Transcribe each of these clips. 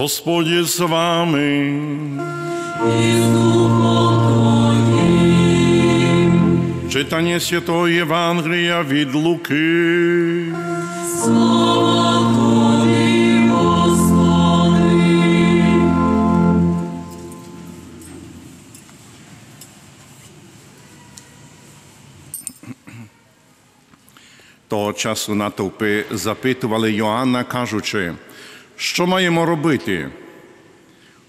Господь є з вами. Читання Святого Євангелія від Луки. Того часу натовпи запитували Йоанна, кажучи, що маємо робити?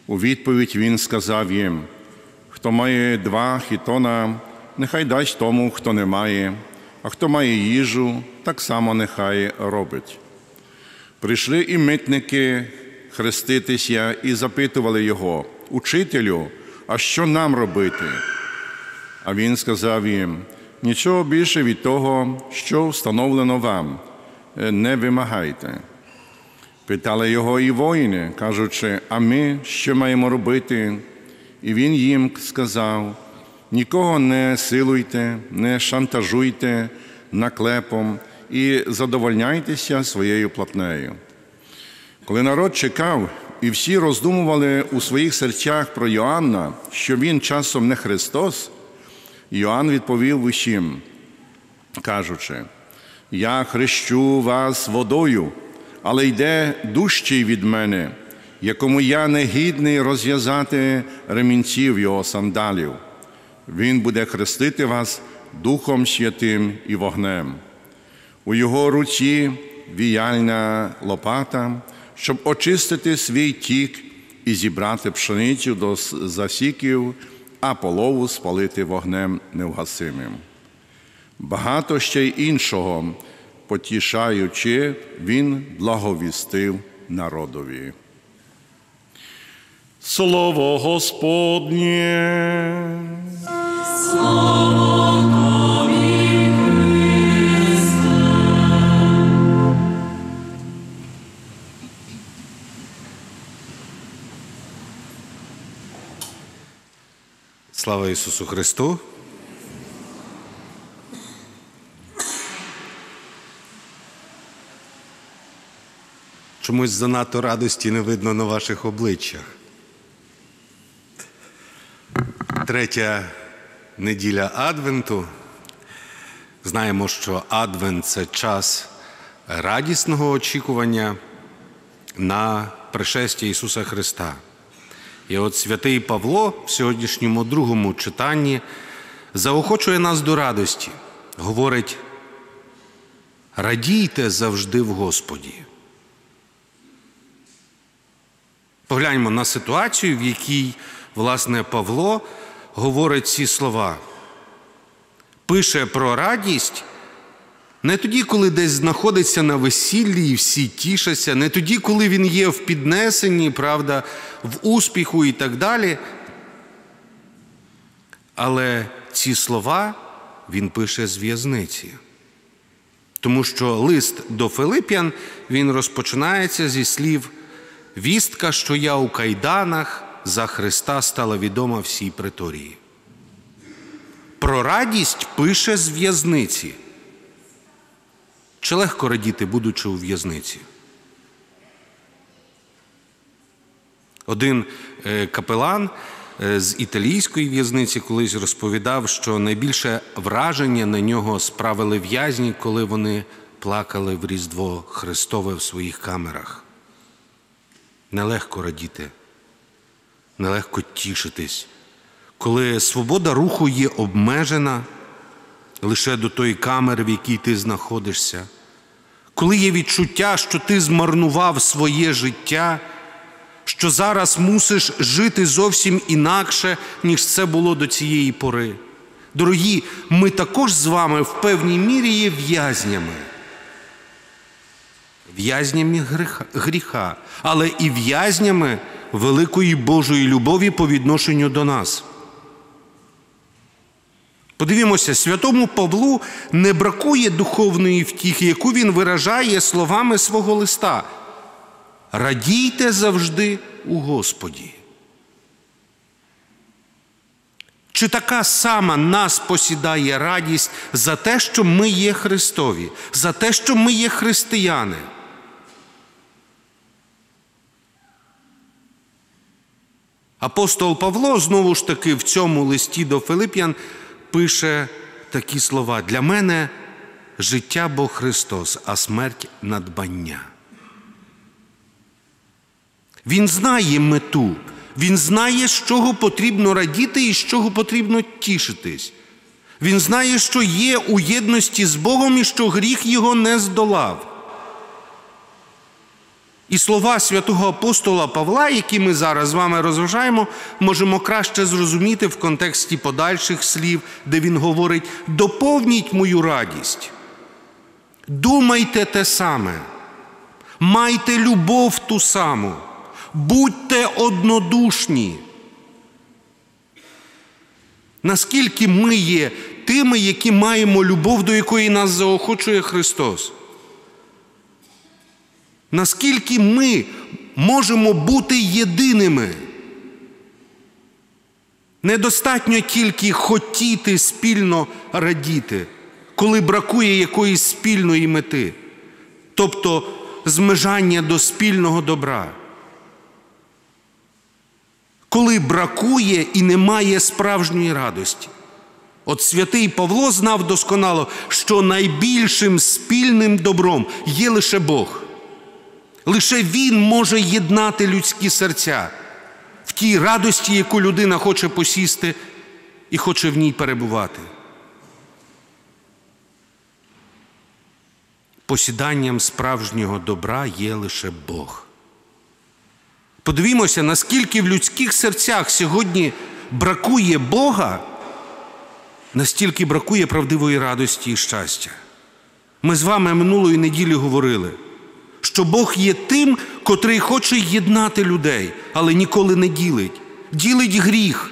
У відповідь він сказав їм: хто має два хітона, нехай дасть тому, хто не має, а хто має їжу, так само нехай робить. Прийшли і митники хреститися і запитували його, Учителю, а що нам робити? А він сказав їм: нічого більше від того, що встановлено вам, не вимагайте. Питали його і воїни, кажучи, а ми що маємо робити? І він їм сказав: нікого не силуйте, не шантажуйте наклепом і задовольняйтеся своєю платнею. Коли народ чекав, і всі роздумували у своїх серцях про Йоанна, що він часом не Христос, Йоанн відповів усім, кажучи: Я хрещу вас водою, але йде дужчий від мене, якому я не гідний розв'язати ремінців його сандалів. Він буде хрестити вас Духом Святим і вогнем. У його руці віяльна лопата, щоб очистити свій тік і зібрати пшеницю до засіків, а полову спалити вогнем невгасимим. Багато ще й іншого, потішаючи, він благовістив народові. Слово Господнє. Слава Ісусу Христу! Чомусь занадто радості не видно на ваших обличчях. Третя неділя Адвенту. Знаємо, що Адвент це час радісного очікування на пришестя Ісуса Христа. І от святий Павло в сьогоднішньому другому читанні заохочує нас до радості, говорить: радійте завжди в Господі. Погляньмо на ситуацію, в якій, власне, Павло говорить ці слова. Пише про радість не тоді, коли десь знаходиться на весіллі і всі тішаться, не тоді, коли він є в піднесенні, правда, в успіху і так далі. Але ці слова він пише з в'язниці. Тому що лист до Филип'ян він розпочинається зі слів Вістка, що я у кайданах за Христа стала відома всій приторії. Про радість пише з в'язниці. Чи легко радіти, будучи у в'язниці? Один капелан з італійської в'язниці колись розповідав, що найбільше враження на нього справили в'язні, коли вони плакали в Різдво Христове в своїх камерах. Нелегко радіти, нелегко тішитись, коли свобода руху є обмежена лише до тої камери, в якій ти знаходишся, коли є відчуття, що ти змарнував своє життя, що зараз мусиш жити зовсім інакше, ніж це було до цієї пори. Дорогі, ми також з вами в певній мірі є в'язнями. В'язнями гріха, але і в'язнями великої Божої любові по відношенню до нас. Подивімося, святому Павлу не бракує духовної втіхи, яку він виражає словами свого листа. Радійте завжди у Господі. Чи така сама нас посідає радість за те, що ми є Христові, за те, що ми є християни? Апостол Павло знову ж таки в цьому листі до Филип'ян пише такі слова: для мене життя Бог Христос, а смерть надбання. Він знає мету, він знає, з чого потрібно радіти і з чого потрібно тішитись. Він знає, що є у єдності з Богом і що гріх його не здолав. І слова святого апостола Павла, які ми зараз з вами розважаємо, можемо краще зрозуміти в контексті подальших слів, де він говорить: доповніть мою радість, думайте те саме, майте любов ту саму, будьте однодушні. Наскільки ми є тими, які маємо любов, до якої нас заохочує Христос? Наскільки ми можемо бути єдиними? Недостатньо тільки хотіти спільно радіти, коли бракує якоїсь спільної мети, тобто змежання до спільного добра. Коли бракує і немає справжньої радості. От святий Павло знав досконало, що найбільшим спільним добром є лише Бог. Лише Він може єднати людські серця в тій радості, яку людина хоче посісти і хоче в ній перебувати. Посіданням справжнього добра є лише Бог. Подивімося, наскільки в людських серцях сьогодні бракує Бога, настільки бракує правдивої радості і щастя. Ми з вами минулої неділі говорили, що Бог є тим, котрий хоче єднати людей, але ніколи не ділить. Ділить гріх,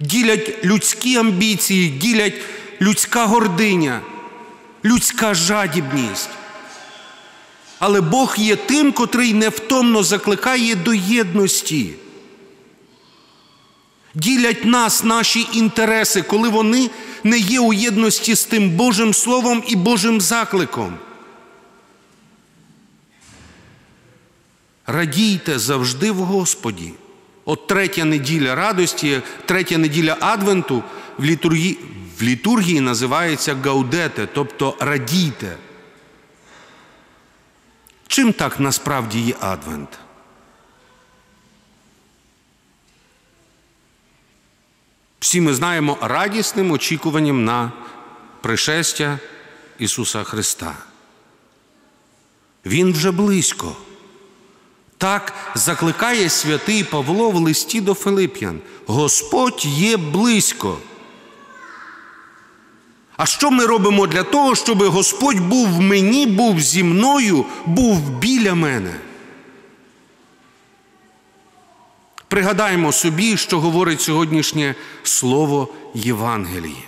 ділять людські амбіції, ділять людська гординя, людська жадібність. Але Бог є тим, котрий невтомно закликає до єдності. Ділять нас, наші інтереси, коли вони не є у єдності з тим Божим Словом і Божим закликом. Радійте завжди в Господі. От третя неділя радості, третя неділя Адвенту в літургії, в літургії називається гаудете, тобто радійте. Чим так насправді є Адвент? Всі ми знаємо радісним очікуванням на пришестя Ісуса Христа. Він вже близько. Так закликає святий Павло в листі до Филип'ян. Господь є близько. А що ми робимо для того, щоб Господь був в мені, був зі мною, був біля мене? Пригадаємо собі, що говорить сьогоднішнє слово Євангелії.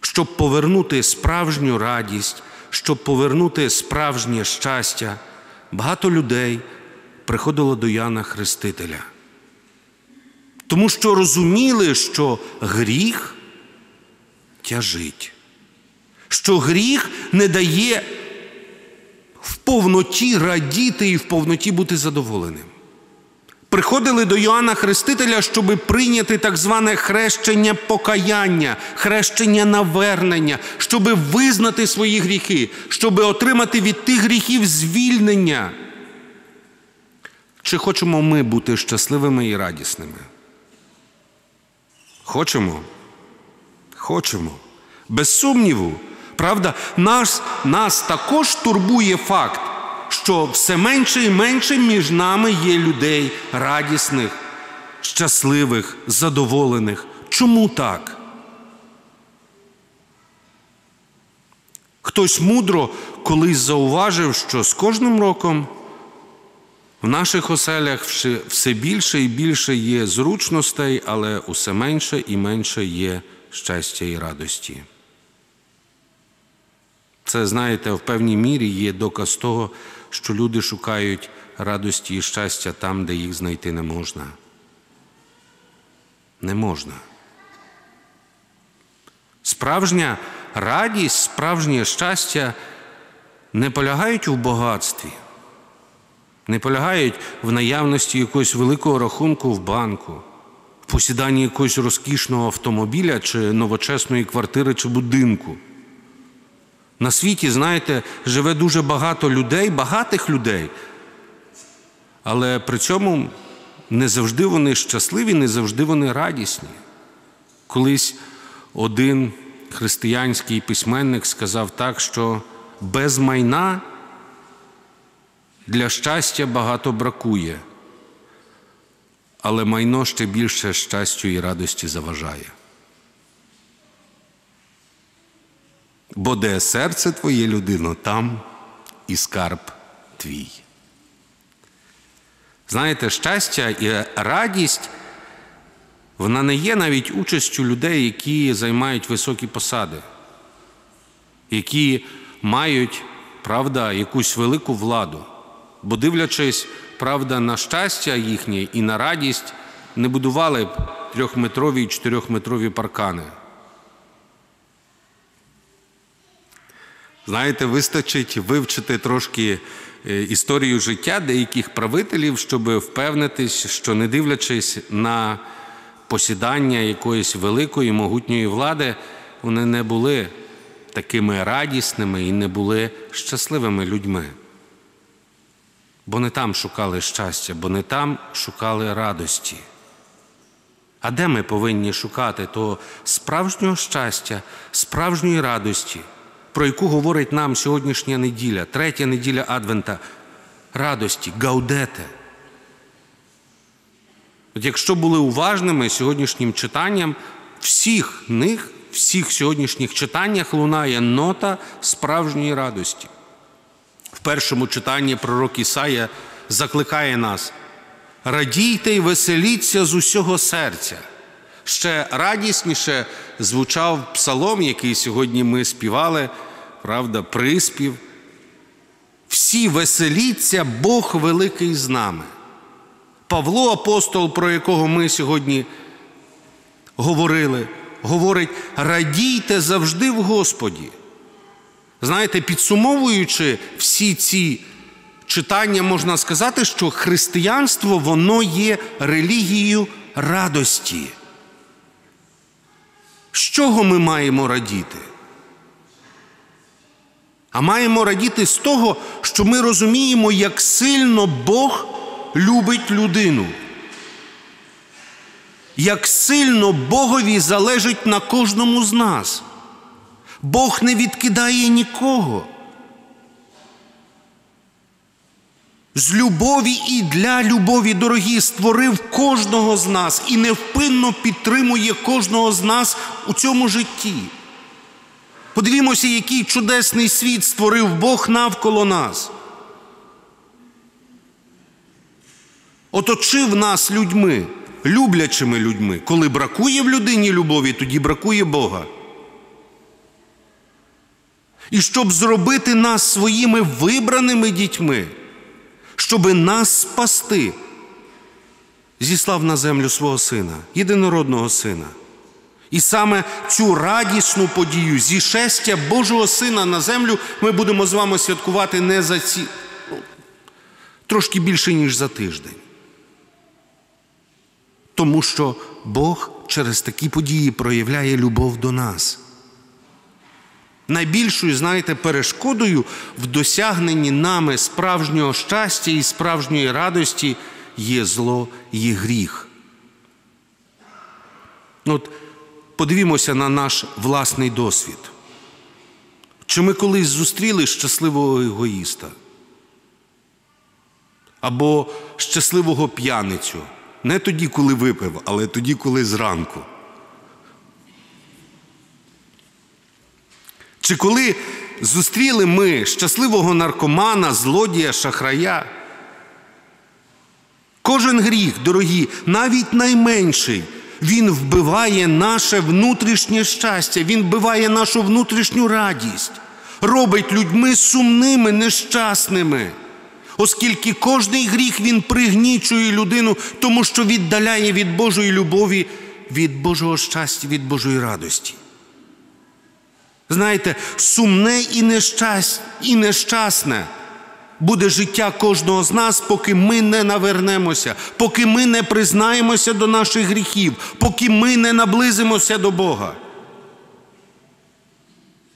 Щоб повернути справжню радість, щоб повернути справжнє щастя, багато людей приходило до Яна Хрестителя. Тому що розуміли, що гріх тяжить, що гріх не дає в повноті радіти і в повноті бути задоволеним. Приходили до Йоанна Хрестителя, щоб прийняти так зване хрещення покаяння, хрещення навернення, щоб визнати свої гріхи, щоб отримати від тих гріхів звільнення. Чи хочемо ми бути щасливими і радісними? Хочемо? Хочемо. Без сумніву. Правда, нас, нас також турбує факт, що все менше і менше між нами є людей радісних, щасливих, задоволених. Чому так? Хтось мудро колись зауважив, що з кожним роком в наших оселях все більше і більше є зручностей, але усе менше і менше є щастя і радості. Це, знаєте, в певній мірі є доказ того, що люди шукають радості і щастя там, де їх знайти не можна. Не можна. Справжня радість, справжнє щастя не полягають у багатстві, не полягають в наявності якогось великого рахунку в банку, в посіданні якогось розкішного автомобіля чи новочесної квартири чи будинку. На світі, знаєте, живе дуже багато людей, багатих людей, але при цьому не завжди вони щасливі, не завжди вони радісні. Колись один християнський письменник сказав так, що без майна для щастя багато бракує, але майно ще більше щастю і радості заважає. Бо де серце твоє людино, там і скарб твій. Знаєте, щастя і радість, вона не є навіть участю людей, які займають високі посади, які мають, правда, якусь велику владу. Бо, дивлячись, правда, на щастя їхнє і на радість, не будували б трьохметрові і чотирьохметрові паркани. Знаєте, вистачить вивчити трошки історію життя деяких правителів, щоб впевнитись, що не дивлячись на посідання якоїсь великої могутньої влади, вони не були такими радісними і не були щасливими людьми. Бо не там шукали щастя, бо не там шукали радості. А де ми повинні шукати того справжнього щастя, справжньої радості, про яку говорить нам сьогоднішня неділя, третя неділя Адвента, радості, гаудете. От Якщо були уважними сьогоднішнім читанням, всіх них, всіх сьогоднішніх читаннях лунає нота справжньої радості. В першому читанні пророк Ісая закликає нас: радійте й веселіться з усього серця. Ще радісніше звучав псалом, який сьогодні ми співали, правда, приспів. Всі веселіться, Бог великий з нами. Павло, апостол, про якого ми сьогодні говорили, говорить: радійте завжди в Господі. Знаєте, підсумовуючи всі ці читання, можна сказати, що християнство воно є релігією радості. З чого ми маємо радіти? А маємо радіти з того, що ми розуміємо, як сильно Бог любить людину. Як сильно Богові залежить на кожному з нас. Бог не відкидає нікого. З любові і для любові, дорогі, створив кожного з нас і невпинно підтримує кожного з нас у цьому житті. Подивімося, який чудесний світ створив Бог навколо нас. Оточив нас людьми, люблячими людьми. Коли бракує в людині любові, тоді бракує Бога. І щоб зробити нас своїми вибраними дітьми, щоби нас спасти, зіслав на землю свого сина, єдинородного сина. І саме цю радісну подію зішестя Божого Сина на землю ми будемо з вами святкувати не за ці ну, трошки більше, ніж за тиждень. Тому що Бог через такі події проявляє любов до нас. Найбільшою, знаєте, перешкодою в досягненні нами справжнього щастя і справжньої радості є зло, є гріх. От подивімося на наш власний досвід. Чи ми колись зустріли щасливого егоїста? Або щасливого п'яницю? Не тоді, коли випив, але тоді, коли зранку. Чи коли зустріли ми щасливого наркомана, злодія, шахрая? Кожен гріх, дорогі, навіть найменший, він вбиває наше внутрішнє щастя, він вбиває нашу внутрішню радість, робить людьми сумними, нещасними. Оскільки кожний гріх він пригнічує людину, тому що віддаляє від Божої любові, від Божого щастя, від Божої радості. Знаєте, сумне і нещасне, і нещасне буде життя кожного з нас, поки ми не навернемося, поки ми не признаємося до наших гріхів, поки ми не наблизимося до Бога,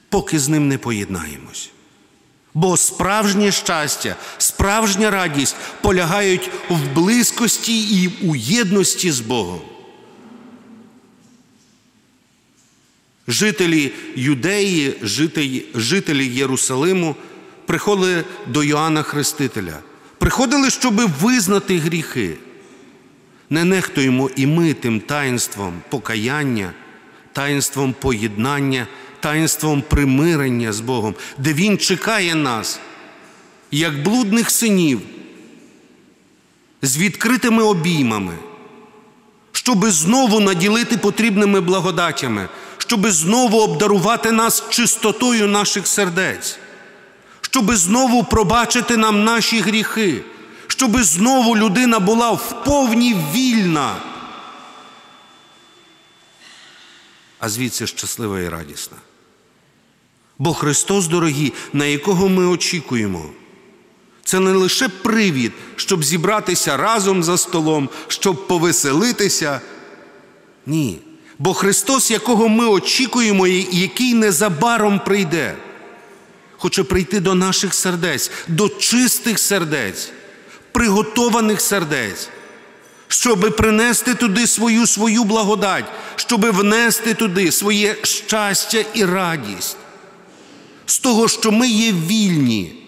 поки з ним не поєднаємось. Бо справжнє щастя, справжня радість полягають в близькості і у єдності з Богом. Жителі Юдеї, жителі, Єрусалиму приходили до Йоанна Хрестителя. Приходили, щоб визнати гріхи. Не нехтуємо і ми тим таїнством покаяння, таїнством поєднання, таїнством примирення з Богом, де Він чекає нас, як блудних синів, з відкритими обіймами, щоби знову наділити потрібними благодатями, щоби знову обдарувати нас чистотою наших сердець, щоби знову пробачити нам наші гріхи, щоби знову людина була вповні вільна, а звідси щаслива і радісна. Бо Христос, дорогі, на якого ми очікуємо, це не лише привід, щоб зібратися разом за столом, щоб повеселитися. Ні. Бо Христос, якого ми очікуємо, і який незабаром прийде, хоче прийти до наших сердець, до чистих сердець, приготованих сердець, щоби принести туди свою свою благодать, щоби внести туди своє щастя і радість, з того, що ми є вільні.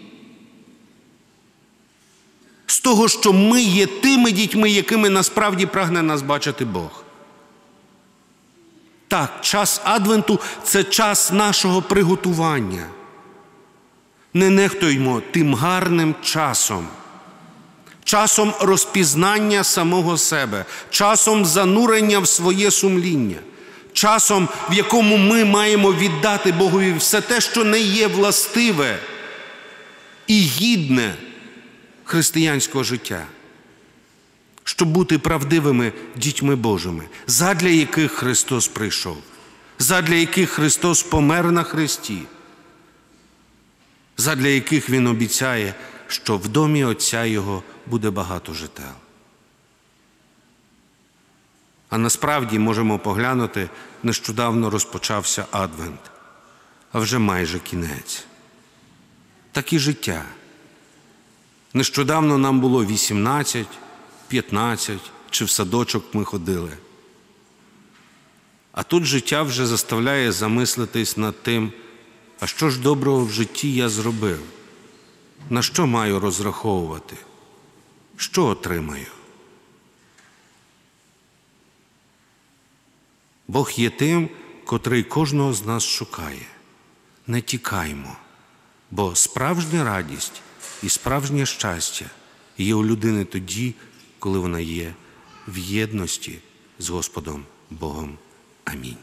З того, що ми є тими дітьми, якими насправді прагне нас бачити Бог. Так, час Адвенту це час нашого приготування. Не нехтуймо тим гарним часом, часом розпізнання самого себе, часом занурення в своє сумління, часом, в якому ми маємо віддати Богові все те, що не є властиве і гідне християнського життя, щоб бути правдивими дітьми Божими, задля яких Христос прийшов, задля яких Христос помер на Христі, задля яких Він обіцяє, що в домі Отця Його буде багато жител. А насправді можемо поглянути, нещодавно розпочався Адвент, а вже майже кінець. Так і життя. Нещодавно нам було 18, 15 чи в садочок ми ходили. А тут життя вже заставляє замислитись над тим, а що ж доброго в житті я зробив, на що маю розраховувати, що отримаю. Бог є тим, котрий кожного з нас шукає. Не тікаймо, бо справжня радість і справжнє щастя є у людини тоді, коли вона є в єдності з Господом Богом. Амінь.